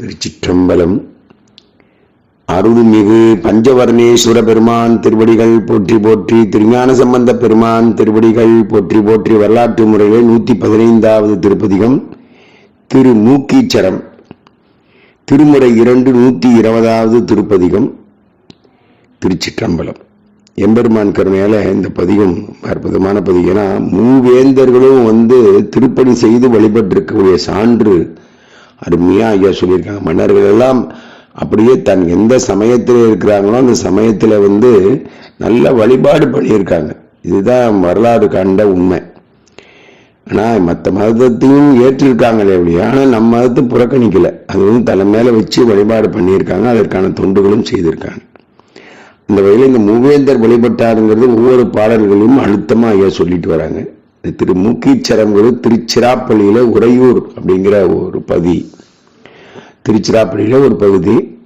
திருச்சிற்றம்பலம். அருள்மிகு பஞ்சவர்ணேஸ்வர பெருமான் திருவடிகள் போற்றி போற்றி திருஞான சம்பந்த பெருமான் திருவடிகள் போற்றி போற்றி வரலாற்று முறையில் நூற்றி பதினைந்தாவது திருப்பதிகம் திரு மூக்கீச்சரம் திருமுறை இரண்டு நூற்றி இருபதாவது திருப்பதிகம் திருச்சிற்றம்பலம். எம்பெருமான் கருணையால் இந்த பதிகம் அற்புதமான பதிகம். ஏன்னா மூவேந்தர்களும் வந்து திருப்பணி செய்து வழிபட்டிருக்கக்கூடிய சான்று அருமையாக ஐயா சொல்லியிருக்காங்க. மன்னர்கள் எல்லாம் அப்படியே தன் எந்த சமயத்தில் இருக்கிறாங்களோ அந்த சமயத்தில் வந்து நல்ல வழிபாடு பண்ணியிருக்காங்க. இதுதான் வரலாறு கண்ட உண்மை. ஆனால் மற்ற மதத்தையும் ஏற்றிருக்காங்களே அப்படியே ஆனால் நம்ம மதத்தை புறக்கணிக்கல. அது வந்து தலை மேலே வச்சு வழிபாடு பண்ணியிருக்காங்க. அதற்கான தொண்டுகளும் செய்திருக்காங்க. இந்த வகையில் இந்த மூவேந்தர் வழிபட்டாருங்கிறது ஒவ்வொரு பாடல்களையும் அழுத்தமாக ஐயா சொல்லிட்டு வராங்க. திரு மூக்கீச்சரங்கிறது திருச்சிராப்பள்ளியில உறையூர் அப்படிங்கிற ஒரு பகுதி. திருச்சிராப்பள்ளியில ஒரு பகுதி.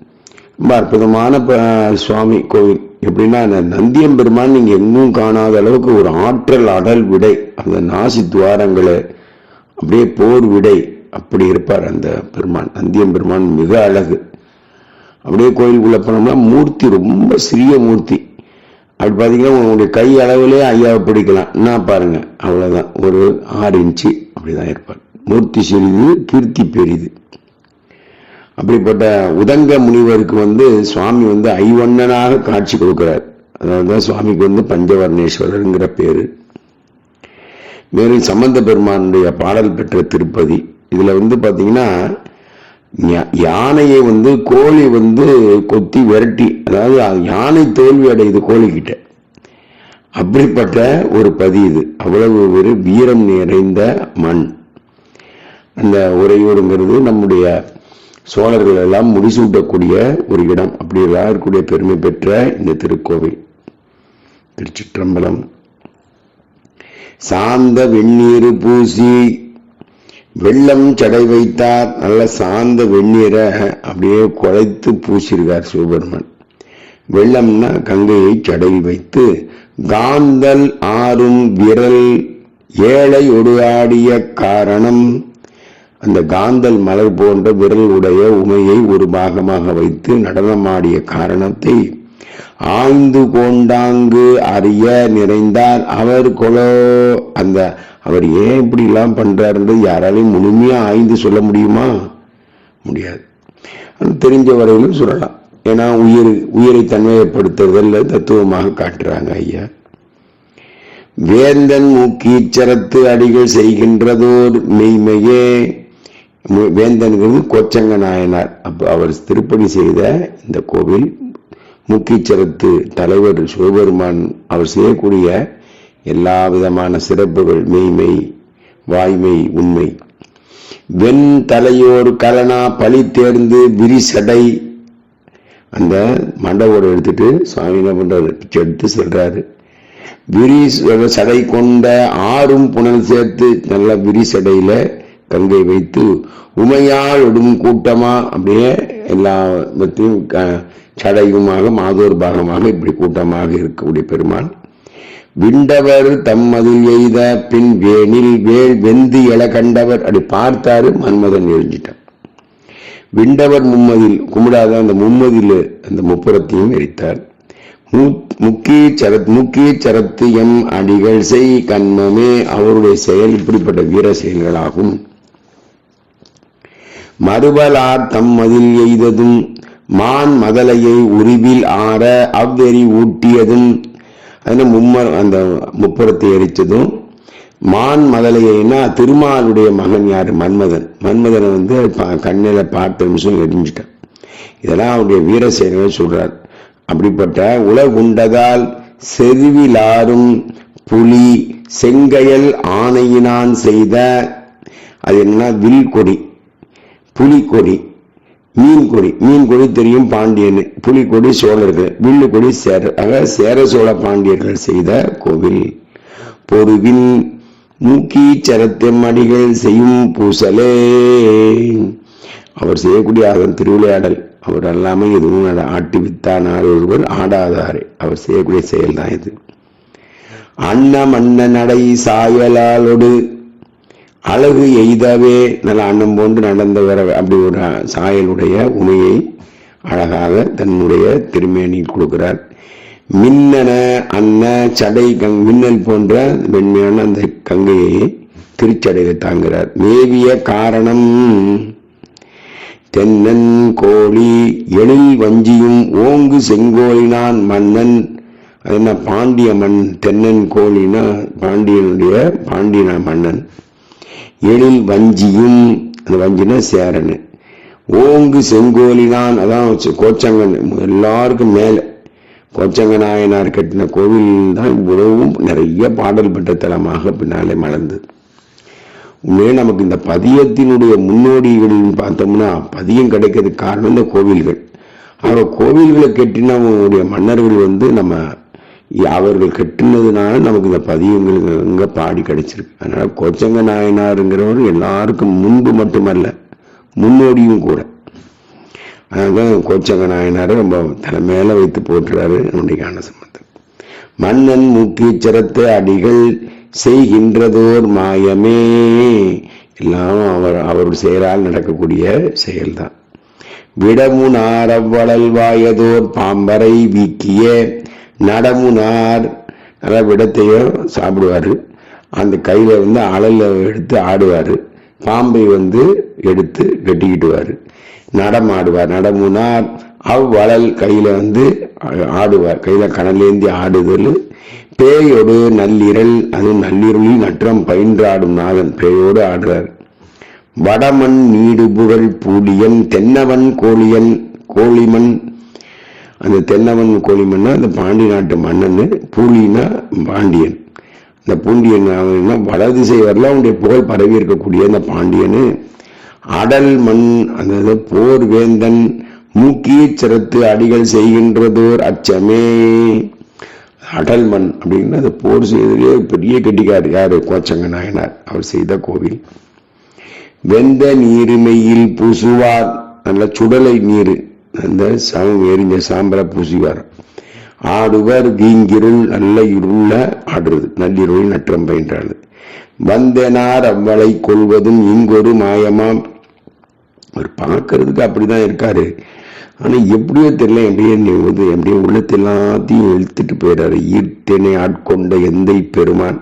ரொம்ப அற்புதமான ப- சுவாமி கோவில். எப்படின்னா அந்த நந்தியம்பெருமான் நீங்க எங்கும் காணாத அளவுக்கு ஒரு ஆற்றல் அடல் விடை. அந்த நாசி துவாரங்களை அப்படியே போர் விடை. அப்படி இருப்பார் அந்த பெருமான். நந்தியம்பெருமான் மிக அழகு. அப்படியே கோயிலுக்குள்ள போனோம்னா மூர்த்தி ரொம்ப சிறிய மூர்த்தி. அப்படி பார்த்தீங்கன்னா உங்களுடைய கை அளவிலே ஐயாவை பிடிக்கலாம். என்ன பாருங்க. அவ்வளோதான் ஒரு ஆறு இன்ச்சு அப்படிதான் இருப்பார் மூர்த்தி சிறிது கீர்த்தி பெரிது. அப்படிப்பட்ட உதங்க முனிவருக்கு வந்து சுவாமி வந்து ஐவண்ணனாக காட்சி கொடுக்கிறார். அதாவது தான் சுவாமிக்கு வந்து பஞ்சவர்ணேஸ்வரருங்கிற பேர். மேலும் சம்பந்த பெருமானுடைய பாடல் பெற்ற திருப்பதி. இதில் வந்து பார்த்தீங்கன்னா யானையை வந்து கோழி வந்து கொத்தி விரட்டி அதாவது யானை தோல்வி அடையுது கோழிக்கிட்ட. அப்படிப்பட்ட ஒரு பதி இது அவ்வளவு ஒரு வீரம் நிறைந்த மண். அந்த உறையூருங்கிறது நம்முடைய சோழர்கள் எல்லாம் முடிசூட்டக்கூடிய ஒரு இடம். அப்படி எல்லாம் இருக்கக்கூடிய பெருமை பெற்ற இந்த திருக்கோவில். திருச்சிற்றம்பலம். சாந்த வெந்நீர் பூசி வெள்ளம் சடை வைத்தார் நல்ல சாந்த வெந்நீரை அப்படியே குழைத்து பூசியிருக்கார் சிவபெருமன். வெள்ளம்னா கங்கையை சடையில் வைத்து காந்தல் ஆறும் விரல் ஏழை உடையாடிய காரணம். அந்த காந்தல் மலர் போன்ற விரல் உடைய உமையை ஒரு பாகமாக வைத்து நடனமாடிய காரணத்தை ஆய்ந்து கொண்டாங்கு அறிய நிறைந்தார் அவர் கொலோ அந்த அவர் ஏன் இப்படி எல்லாம் பண்றாருன்றது யாராலையும் முழுமையா ஆய்ந்து சொல்ல முடியுமா? முடியாது. தெரிஞ்ச வரையிலும் சொல்லலாம் ஏன்னா உயிர் உயிரை தன்மையப்படுத்துறதில் தத்துவமாக காட்டுறாங்க ஐயா. வேந்தன் மூக்கீச்சரத்து அடிகள் செய்கின்றதோர் மெய்மையே மு- வேந்தன்கிறது கோச்சங்க நாயனார். அப்போ அவர் திருப்பணி செய்த இந்த கோவில் முக்கீச்சரத்து தலைவர் சிவபெருமான் அவர் செய்யக்கூடிய எல்லா விதமான சிறப்புகள் மெய்மை வாய்மை உண்மை வெண் தலையோர் கலனா பழி தேர்ந்து விரிசடை அந்த மண்டபோடு எடுத்துட்டு சுவாமி என்ன பண்றாரு? பிச்சை எடுத்து சொல்றாரு. விரி சடை கொண்ட ஆறும் புனல் சேர்த்து நல்ல விரி சடையில கங்கை வைத்து உமையால் ஒடும் கூட்டமா? அப்படியே எல்லாத்தையும் க- சடையுமாக மாதோர் பாகமாக இப்படி கூட்டமாக இருக்கக்கூடிய பெருமான் விண்டவர் தம்மதில் எய்த பின் வேணில் வேல் வெந்து எழ கண்டவர். அப்படி பார்த்தாரு மன்மதன் எரிஞ்சிட்டான் விண்டவர் மும்மதில் கும்பிடாத அந்த மும்மதில் அந்த முப்புறத்தையும் எரித்தார். மு- முக்கிய சரத் முக்கிய சரத்தியம் அடிகள் செய் கண்மமே அவருடைய செயல் இப்படிப்பட்ட வீர செயல்களாகும். மறுபலார் தம் மதில் எய்ததும் மான் மதலையை உருவில் ஆற அவ்வெறி ஊட்டியதும் அதனால் மும்மர் அந்த முப்புறத்தை எரித்ததும் மான் மதலையைனா திருமாலுடைய மகன் யார்? மன்மதன். மன்மதனை வந்து கண்ணில் கண்ணில பார்த்த நிமிஷம் எரிஞ்சிட்டான். இதெல்லாம் அவருடைய வீர செயல்கள் சொல்றார். அப்படிப்பட்ட உலகுண்டதால் செருவிலாரும் புலி செங்கையல் ஆணையினான் செய்த அது என்ன வில் கொடி புலிக்கொடி. மீன் கொடி மீன் கொடி தெரியும் பாண்டியன். புலிக்கொடி சோழர்கள். வில்லு கொடி சேர ஆக சேர சோழ பாண்டியர்கள் செய்த கோவில். பொருவில் மூக்கி சரத்தெம் அடிகள் செய்யும் பூசலே. அவர் செய்யக்கூடிய அதன் திருவிளையாடல். அவர் அல்லாமல் எதுவும் நட- ஆட்டி வித்தானார் ஒருவர் ஆடாதாரே. அவர் செய்யக்கூடிய செயல் தான் இது. அன்ன மன்ன நடை சாயலாலொடு அழகு எய்தாவே நல்ல அன்னம் போன்று நடந்தவர் வர அப்படி ஒரு சாயலுடைய உமையை அழகாக தன்னுடைய திருமேனியில் கொடுக்கிறார். மின்னன அன்ன சடை கங் மின்னல் போன்ற வெண்மையான அந்த கங்கையை திருச்சடையை தாங்குகிறார். மேவிய காரணம் தென்னன் கோழி எழில் வஞ்சியும் ஓங்கு செங்கோலினான் மன்னன். அது என்ன பாண்டிய மண் தென்னன் கோழினா பாண்டியனுடைய பாண்டியன மன்னன். எழில் வஞ்சியும். அந்த வஞ்சினா சேரனு. ஓங்கு செங்கோலினான் அதான் கோச்சங்கன். எல்லாருக்கும் மேலே. கோச்சங்க நாயனார் கட்டின கோவில் தான் இவ்வளவும் நிறைய பாடல் பெற்ற தலமாக பின்னாலே மலர்ந்தது. உண்மையே நமக்கு இந்த பதியத்தினுடைய முன்னோடிகள் பார்த்தோம்னா பதியம் கிடைக்கிறதுக்கு காரணம் இந்த கோவில்கள். ஆக கோவில்களை கெட்டினவங்களுடைய மன்னர்கள் வந்து நம்ம அவர்கள் கட்டினதுனால நமக்கு இந்த பதியங்கள் இங்க பாடி கிடைச்சிருக்கு. அதனால் கோச்சங்க நாயனாருங்கிறவர் எல்லாருக்கும் முன்பு மட்டுமல்ல முன்னோடியும் கூட. அதனால கோச்சங்க நாயனாரை ரொம்ப தலைமையில வைத்து போட்டுறாரு நம்முடைய ஞானசம்பந்தம் மன்னன் முக்கியச்சரத்தை அடிகள் செய்கின்றதோர் மாயமே. எல்லாம் அவர் அவர் செயலால் நடக்கக்கூடிய செயல்தான். விடமுனார் அவ்வளல் வாயதோர் பாம்பரை வீக்கிய நடமுனார் நல்லா விடத்தையும் சாப்பிடுவார். அந்த கையில் வந்து அழல எடுத்து ஆடுவார். பாம்பை வந்து எடுத்து கட்டிக்கிட்டுவார் நடமாடுவார். நடமுனார் அவ்வளல் கையில் வந்து ஆடுவார். கையில் கடலேந்தி ஆடுதல். பேயோடு நள்ளிரல் அது நள்ளிரலில் நற்றம் பயின்றாடும் நாதன் பேயோடு ஆடுறார் வடமண் நீடு புகழ் பூடியன் தென்னவன் கோழியன் கோழிமண் அந்த தென்னவன் கோழிமன்னா அந்த பாண்டி நாட்டு மன்னன் பூலினா பாண்டியன். இந்த பூண்டியன் அவன்னா வடதிசை வரல அவனுடைய புகழ் பரவி இருக்கக்கூடிய அந்த பாண்டியனு. அடல் மண் அந்த போர் வேந்தன் மூக்கிய சிரத்து அடிகள் செய்கின்றதோர் அச்சமே. அடல் மண் அப்படின்னா அந்த போர் செய்ததே பெரிய கெட்டிக்கார் யாரு? கோச்சங்க நாயனார். அவர் செய்த கோவில். வெந்த நீருமையில் பூசுவார். நல்ல சுடலை நீர். அந்த சாமம் எரிஞ்ச சாம்பலை பூசுவார் ஆடுவர் தீங்கிருள் நல்ல இருள ஆடுறது. நல்லிருள் நற்றம் பயின்றாள் வந்தனார் அவ்வளை கொள்வதும் இங்கொரு மாயமாம். அவர் பார்க்கறதுக்கு அப்படிதான் இருக்காரு. ஆனா எப்படியோ தெரியல எப்படியே நீ வந்து எப்படியோ உள்ளத்தை எல்லாத்தையும் இழுத்துட்டு போயிடாரு ஈர்த்தனை ஆட்கொண்ட எந்தை பெருமான்.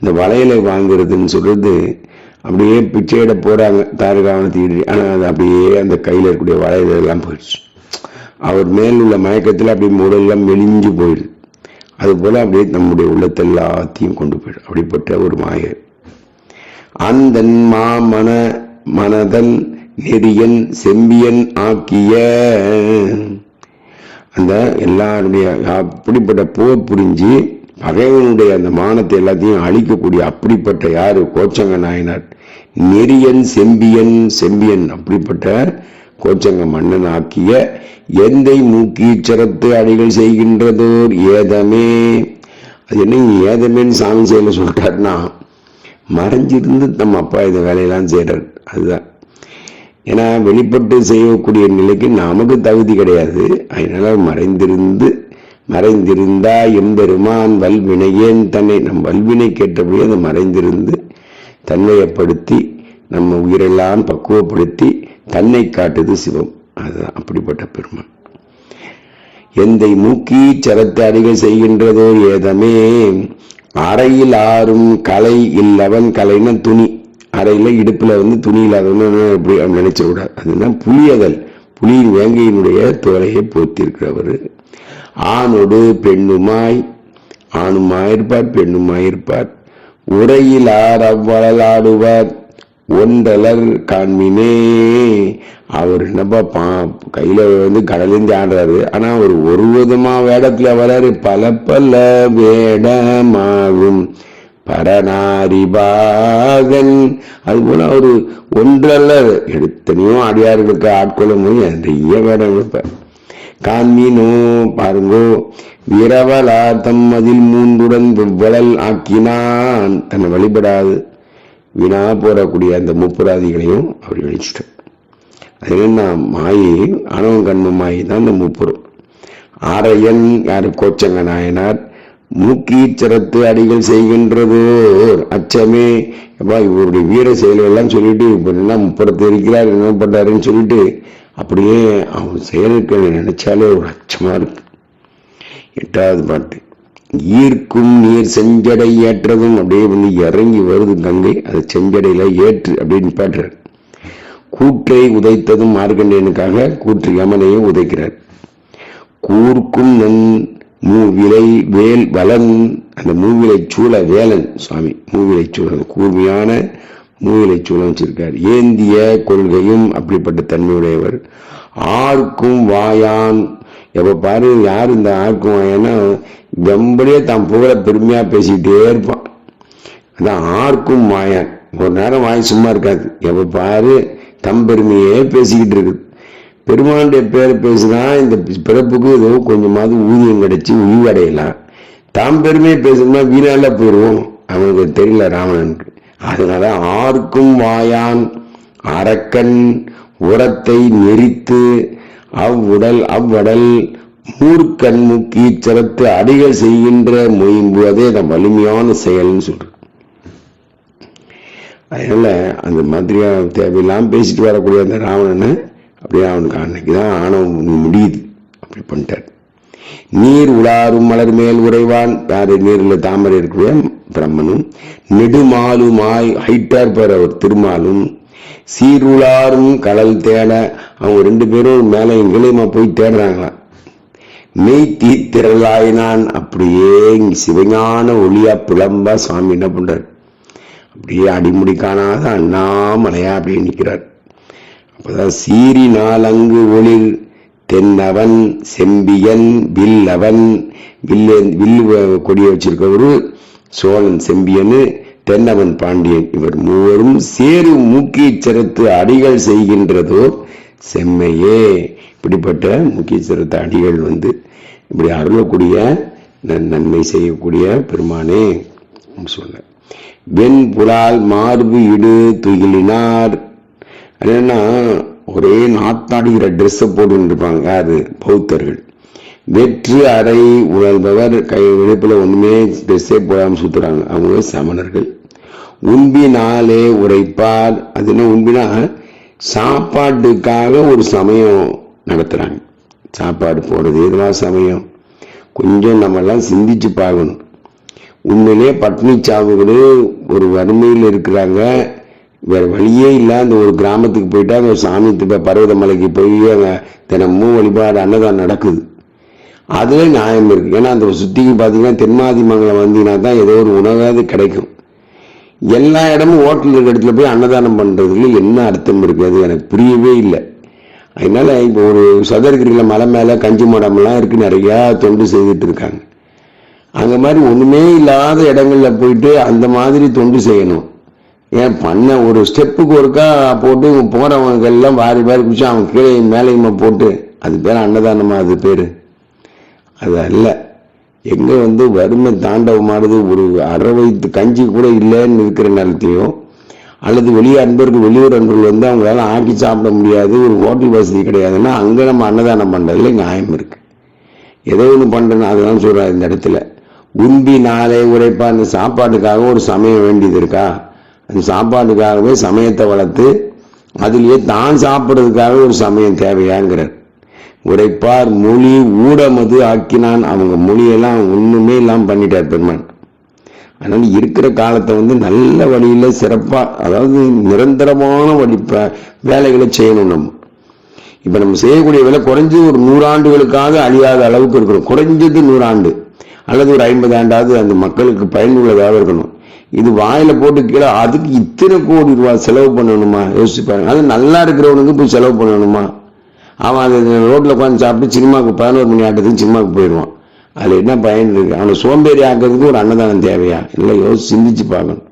இந்த வளையலை வாங்குறதுன்னு சொல்றது அப்படியே பிச்சையிட போறாங்க. தாரகாவனத்தை ஆனால் அது அப்படியே அந்த கையில் இருக்கக்கூடிய வளையதெல்லாம் எல்லாம் போயிடுச்சு. அவர் மேல் உள்ள மயக்கத்தில் அப்படி மூடெல்லாம் மெலிஞ்சு போயிடுது. அது போல அப்படியே நம்முடைய உள்ளத்தை எல்லாத்தையும் கொண்டு போயிடும் அப்படிப்பட்ட ஒரு மாய அந்தன் மாமன மனதன் நெறியன் செம்பியன் ஆக்கிய அந்த எல்லாருடைய அப்படிப்பட்ட போர் புரிஞ்சு பகைவனுடைய அந்த மானத்தை எல்லாத்தையும் அழிக்கக்கூடிய அப்படிப்பட்ட யாரு? கோச்சங்க நாயனார். நெறியன் செம்பியன் செம்பியன் அப்படிப்பட்ட கோச்சங்க மன்னன் ஆக்கிய எந்தை மூக்கி அடிகள் செய்கின்றதோர் ஏதமே. அது என்ன ஏதமேன்னு சாமி செயல சொல்லிட்டாருன்னா மறைஞ்சிருந்து நம்ம அப்பா இந்த வேலையெல்லாம் செய்யறாரு அதுதான். ஏன்னா வெளிப்பட்டு செய்யக்கூடிய நிலைக்கு நமக்கு தகுதி கிடையாது. அதனால மறைந்திருந்து மறைந்திருந்தா எம்பெருமான் வல்வினையேன் தன்னை நம் வல்வினை கேட்டபடி அதை மறைந்திருந்து தன்மையப்படுத்தி நம்ம உயிரெல்லாம் பக்குவப்படுத்தி தன்னை காட்டுது சிவம். அதுதான் அப்படிப்பட்ட பெருமான். எந்தை மூக்கி சரத்தாடிகள் செய்கின்றதோ ஏதமே அறையில் ஆறும் கலை இல்லவன் கலைன்னா துணி. அறையில் இடுப்பில் வந்து துணி இல்லாதவன் அப்படி நினைச்ச கூடாது அதுதான் புலியதல் புலியின் வேங்கையினுடைய தோலையை போத்திருக்கிறவர் ஆணோடு பெண்ணுமாய் ஆணுமாயிருப்பார் பெண்ணுமாயிருப்பார். உரையிலார் அவ்வளலாடுவார் ஒன்றலர் காண்மினே. அவர் என்னப்பா பா கையில வந்து கடலேந்து ஆடுறாரு ஆனா அவர் ஒரு விதமா வேடத்துல வராரு பல பல வேடமாகும். பரநாரிபாகன் அது போல ஒரு ஒன்றல்ல எத்தனையோ அடியார்களுக்கு ஆட்கொள்ள முடியும் நிறைய வேடம் இருப்பார் காண்மீனோ பாருங்கோ. விரவலாத்தம் அதில் மூன்றுடன் வெவ்வளல் ஆக்கினான். தன்னை வழிபடாது. வினா போறக்கூடிய அந்த முப்புராதிகளையும் அவர் வெளிச்சிட்டார். அது என்ன? மாயை ஆணவம் கண்ம மாயை தான் அந்த முப்புறம் ஆரையன் யார்? கோச்சங்க நாயனார். மூக்கீச்சரத்து அடிகள் செய்கின்றது. அச்சமே. அப்பா இவருடைய வீர செயல்கள் எல்லாம் சொல்லிட்டு இப்ப என்ன முப்படத்து இருக்கிறார் என்ன பண்றாருன்னு சொல்லிட்டு அப்படியே அவன் செயலுக்கு நினைச்சாலே ஒரு அச்சமா இருக்கு. எட்டாவது பாட்டு ஈர்க்கும் நீர் செஞ்சடை ஏற்றதும் அப்படியே வந்து இறங்கி வருது கங்கை. அது செஞ்சடையில ஏற்று அப்படின்னு பாடுறார். கூற்றை உதைத்ததும் மார்க்கண்டேனுக்காக கூற்று யமனையும் உதைக்கிறார். கூர்க்கும் நன் மூவிலை வேல் வலன் அந்த மூவிலை சூழ வேலன் சுவாமி. மூவிலை சூழல் கூர்மையான மூவிலை சூழம் வச்சிருக்கார். ஏந்திய கொள்கையும் அப்படிப்பட்ட தன்மையுடையவர். ஆர்க்கும் வாயான். எப்ப பாரு யார் இந்த ஆர்க்கும் வாயான்னா வெம்படியே தான் புகழ பெருமையா பேசிக்கிட்டே இருப்பான். அதான் ஆர்க்கும் வாயான். ஒரு நேரம் வாய் சும்மா இருக்காது. எப்ப பாரு தம் பெருமையே பேசிக்கிட்டு இருக்குது. பெருமானுடைய பேர் பேசினா இந்த பிறப்புக்கு ஏதோ கொஞ்சமாவது ஊதியம் கிடைச்சி உயிர்வடையலாம் தாம் பெருமையை பேசணும்னா வீணால போயிடுவோம் அவனுக்கு தெரியல ராவணனுக்கு. அதனால ஆர்க்கும் வாயான் அரக்கன் உரத்தை நெறித்து அவ்வுடல் அவ்வடல் மூர்க்கண் முக்கி சிறத்து அடிகள் செய்கின்ற முயம்பு. அதே அந்த வலிமையான செயல்னு சொல்ற அதனால அந்த மாதிரியான தேவையெல்லாம் பேசிட்டு வரக்கூடிய அந்த ராவணனை அப்படியே அவனுக்கு அன்னைக்கு தான் ஆணவம் முடியுது. அப்படி பண்ணிட்டார். நீர் உலாரும் மலர் மேல் உறைவான். யாரு நீரில் தாமரை இருக்கிற பிரம்மனும். நெடுமாலுமாய் ஹைட்டார் பெற அவர் திருமாலும். சீருளாரும் கடல் தேட அவங்க ரெண்டு பேரும் மேல எங்கேயுமா போய் தேடுறாங்களாம் மெய் தீத்திரலாயினான் அப்படியே சிவஞான ஒளியா புலம்பா சுவாமி என்ன பண்றார்? அப்படியே அடிமுடி காணாத அண்ணாமலையா அப்படியே நிற்கிறார் அப்பதான் சீரி நாலங்கு ஒளிர் தென்னவன் செம்பியன் வில்லவன் வில்லு வில்லு கொடியை வச்சிருக்கவரு சோழன் செம்பியனு தென்னவன் பாண்டியன். இவர் மூவரும் சேரு மூக்கீச்சரத்து அடிகள் செய்கின்றதோ செம்மையே. இப்படிப்பட்ட முக்கிய சிறத்து அடிகள் வந்து இப்படி அருளக்கூடிய நன்- நன்மை செய்யக்கூடிய பெருமானே சொல்ல வெண் புலால் மார்பு இடு துயிலினார். என்னன்னா ஒரே நாத்தாடுகிற ட்ரெஸ்ஸை போட்டுருப்பாங்க அது பௌத்தர்கள். வெற்று அறை உணர்ந்தவர் கை விழுப்புல ஒன்றுமே ட்ரெஸ்ஸே போடாமல் சுற்றுறாங்க அவங்க சமணர்கள். உண்பினாலே உரைப்பார் அது என்ன உண்பினா சாப்பாட்டுக்காக ஒரு சமயம் நடத்துகிறாங்க சாப்பாடு போடுறது எதுலாம் சமயம். கொஞ்சம் நம்மெல்லாம் சிந்திச்சு பார்க்கணும். உண்மையிலே பட்னி சாவுகள் ஒரு வறுமையில் இருக்கிறாங்க. வேற வழியே இல்லை அந்த ஒரு கிராமத்துக்கு போயிட்டு அங்கே சாமி திப்ப பர்வதமலைக்கு போய் அங்கே தினமும் வழிபாடு அன்னதானம் நடக்குது. அதுல நியாயம் இருக்கு. ஏன்னா அந்த சுற்றிக்கு பார்த்தீங்கன்னா தென்மாதி மங்கலம் வந்தீங்கன்னா தான் ஏதோ ஒரு உணவாவது கிடைக்கும். எல்லா இடமும் ஹோட்டல் இருக்கிற இடத்துல போய் அன்னதானம் பண்றதுல என்ன அர்த்தம் இருக்கு? அது எனக்கு புரியவே இல்லை. அதனால இப்போ ஒரு சதுரகிரியில மலை மேலே கஞ்சி மடம்லாம் இருக்கு நிறையா தொண்டு செய்துட்டு இருக்காங்க. அந்த மாதிரி ஒன்றுமே இல்லாத இடங்கள்ல போயிட்டு அந்த மாதிரி தொண்டு செய்யணும். ஏன் பண்ண ஒரு ஸ்டெப்புக்கு ஒருக்கா போட்டு போறவங்க எல்லாம் வாரி வாரி குடிச்சு அவன் கீழே மேலையுமா போட்டு அது பேர் அன்னதானமா அது பேர்? அது அல்ல. எங்க வந்து வறுமை தாண்டவமானது ஒரு அரை வயிற்று கஞ்சி கூட இல்லைன்னு இருக்கிற நேரத்தையும் அல்லது வெளியே அன்பர்கள் வெளியூர் அன்பர்கள் வந்து அவங்களால ஆக்கி சாப்பிட முடியாது ஒரு ஹோட்டல் வசதி கிடையாதுன்னா அங்கே நம்ம அன்னதானம் பண்ணுறதுல நியாயம் இருக்கு. ஏதோ ஒன்று பண்ணுறேன்னு அதெல்லாம் சொல்கிறேன் இந்த இடத்துல. உண்பி நாளே உரைப்பா அந்த சாப்பாட்டுக்காக ஒரு சமயம் வேண்டியது இருக்கா? சாப்பாட்டுக்காகவே சமயத்தை வளர்த்து அதிலேயே தான் சாப்பிட்றதுக்காக ஒரு சமயம் தேவையாங்கிறார். உரைப்பார் மொழி ஊடமது ஆக்கினான். அவங்க மொழியெல்லாம் ஒன்றுமே இல்லாம பண்ணிட்டார் பெருமான். அதனால இருக்கிற காலத்தை வந்து நல்ல வழியில சிறப்பா அதாவது நிரந்தரமான வழி ப- வேலைகளை செய்யணும் நம்ம. இப்ப நம்ம செய்யக்கூடிய வேலை குறைஞ்சது ஒரு நூறாண்டுகளுக்காக அழியாத அளவுக்கு இருக்கணும். குறைஞ்சது நூறாண்டு. அல்லது ஒரு ஐம்பது ஆண்டாவது அந்த மக்களுக்கு பயனுள்ளதாக இருக்கணும். இது வாயில போட்டு கீழே அதுக்கு இத்தனை கோடி ரூபாய் செலவு பண்ணணுமா? யோசிச்சு பாருங்க. அது நல்லா இருக்கிறவனுக்கு போய் செலவு பண்ணணுமா? அவன் அது ரோட்ல உட்காந்து சாப்பிட்டு சினிமாவுக்கு பதினோரு மணி ஆட்டத்துக்கு சினிமாவுக்கு போயிடுவான். அதுல என்ன பயன் இருக்கு? அவனை சோம்பேறி ஆக்கிறதுக்கு ஒரு அன்னதானம் தேவையா? இல்லை யோசிச்சு சிந்திச்சு பார்க்கணும்.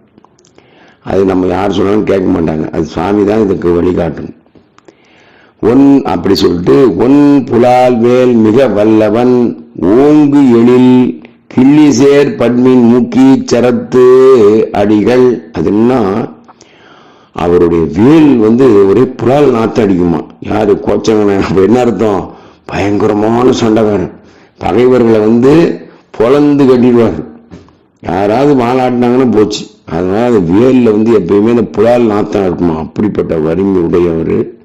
அது நம்ம யார் சொன்னாலும் கேட்க மாட்டாங்க. அது சுவாமி தான் இதுக்கு வழிகாட்டணும் ஒன் அப்படி சொல்லிட்டு ஒன் புலால் வேல் மிக வல்லவன் ஓங்கு எழில் கிள்ளிசேர் பத்மின் மூக்கி சரத்து அடிகள் அதுன்னா அவருடைய வேல் வந்து ஒரே புலால் நாத்து அடிக்குமா? யாரு கோச்சவன? என்ன அர்த்தம்? பயங்கரமான சண்டைக்காரன். பகைவர்களை வந்து பொலந்து கட்டிடுவார். யாராவது மாலாட்டினாங்கன்னா போச்சு. அதனால அந்த வேலில் வந்து எப்பயுமே அந்த புலால் நாத்தம் இருக்குமா? அப்படிப்பட்ட வறுமை உடையவர்.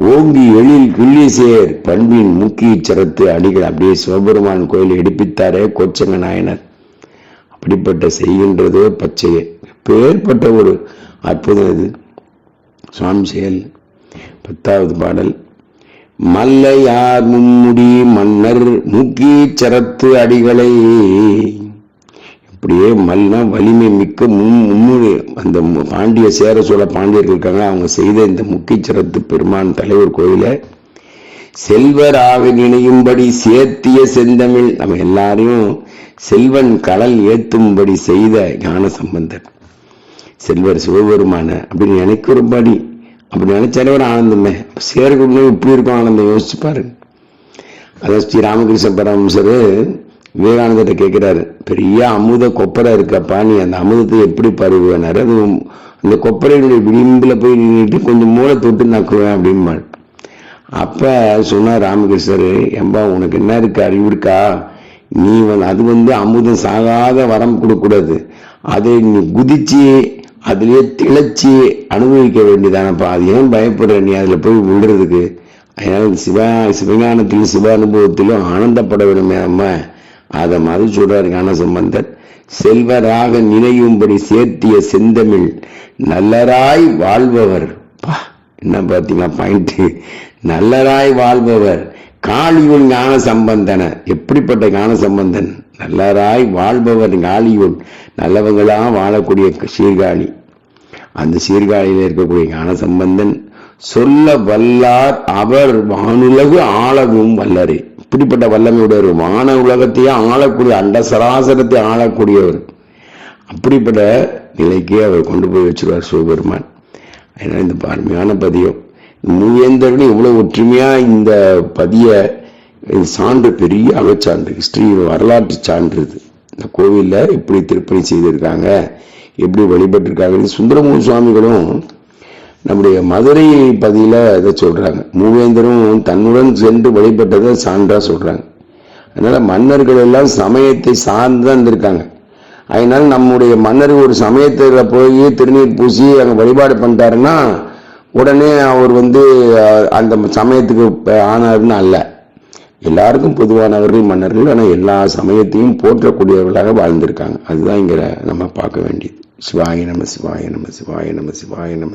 ஓங்கி எழில் கிள்ளிசேர் பண்பின் முக்கிய சிரத்து அடிகள் அப்படியே சிவபெருமான் கோயில் எடுப்பித்தாரே கொச்சங்க நாயனர். அப்படிப்பட்ட செய்கின்றதே பச்சையே. பேர்பட்ட ஒரு அற்புதம் இது. சுவாமி செயல். பத்தாவது பாடல். மல்லையார் மும்முடி மன்னர் முக்கிய சரத்து அடிகளை அப்படியே மல்னா வலிமை மிக்க முன் மும்முடி அந்த பாண்டிய சேர சோழ பாண்டியர்கள் இருக்காங்க அவங்க செய்த இந்த முக்கியச்சரத்து பெருமான் தலைவர் கோயிலை செல்வராக நினையும்படி சேர்த்திய செந்தமிழ் நம்ம எல்லாரையும் செல்வன் கடல் ஏத்தும்படி செய்த ஞான சம்பந்தர். செல்வர் சிவபெருமான. அப்படின்னு நினைக்கிறபடி அப்படி நினைச்சாலே ஒரு ஆனந்தமே. சேர்க்கணும் இப்படி இருக்கும் ஆனந்தம் யோசிச்சு பாருங்க. அதான் ஸ்ரீ ராமகிருஷ்ண பரமசர் விவேகானந்தர்கிட்ட கேட்கிறாரு பெரிய அமுத கொப்பரை இருக்கப்பா நீ அந்த அமுதத்தை எப்படி பருகுவேனாரு? அது அந்த கொப்பரையினுடைய விளிம்பில் போய் நின்றுட்டு கொஞ்சம் மூளை தொட்டு நக்குவேன் அப்படின்பாள் அப்போ சொன்னார் ராமகிருஷ்ணர் எம்பா உனக்கு என்ன இருக்கு? அறிவு இருக்கா? நீ வந்து அது வந்து அமுதம் சாகாத வரம் கொடுக்கூடாது அதை நீ குதிச்சு அதுலேயே திளைச்சி அனுபவிக்க வேண்டியதானப்பா. அது ஏன் பயப்படுற? நீ அதில் போய் விழுறதுக்கு. அதனால சிவ சிவஞானத்திலும் சிவ அனுபவத்திலும் ஆனந்தப்பட வேணுமே நம்ம அதை மாதிரி சொல்றார் ஞானசம்பந்தர் செல்வராக நினையும்படி சேர்த்திய செந்தமிழ் நல்லராய் வாழ்பவர். பா என்ன பார்த்தீங்களா பாயிண்ட் நல்லராய் வாழ்பவர். காளியுள் ஞான சம்பந்தன எப்படிப்பட்ட ஞான சம்பந்தன் நல்லராய் வாழ்பவர் காளியுள் நல்லவங்களாக வாழக்கூடிய சீர்காழி. அந்த சீர்காழியில் இருக்கக்கூடிய ஞான சம்பந்தன் சொல்ல வல்லார் அவர் வானுலகு ஆளவும் வல்லரே. இப்படிப்பட்ட வல்லமையுடையவர் வான உலகத்தையே ஆளக்கூடிய அண்ட சராசரத்தை ஆளக்கூடியவர். அப்படிப்பட்ட நிலைக்கு அவர் கொண்டு போய் வச்சிருவார் சிவபெருமான். அதனால இந்த அருமையான பதியம். மூவேந்தர்கள் இவ்வளவு ஒற்றுமையா இந்த பதிய இது சான்று பெரிய அகச்சான்று ஹிஸ்டரி வரலாற்று சான்று இது. இந்த கோவிலில் எப்படி திருப்பணி செய்திருக்காங்க எப்படி வழிபட்டிருக்காங்க சுந்தரமூர் சுவாமிகளும் நம்முடைய மதுரை பதியில அதை சொல்றாங்க. மூவேந்தரும் தன்னுடன் சென்று வழிபட்டதை சான்றா சொல்றாங்க. அதனால மன்னர்கள் எல்லாம் சமயத்தை சார்ந்து தான் இருந்திருக்காங்க. அதனால நம்முடைய மன்னர் ஒரு சமயத்தில் போய் திருநீர் பூசி அங்கே வழிபாடு பண்ணிட்டாருன்னா உடனே அவர் வந்து அந்த சமயத்துக்கு ஆனார்னு அல்ல. எல்லாருக்கும் பொதுவானவர்கள் மன்னர்கள் ஆனால் எல்லா சமயத்தையும் போற்றக்கூடியவர்களாக வாழ்ந்திருக்காங்க. அதுதான் இங்கே நம்ம பார்க்க வேண்டியது. சிவாய நம சிவாய நம சிவாய நம சிவாய நம.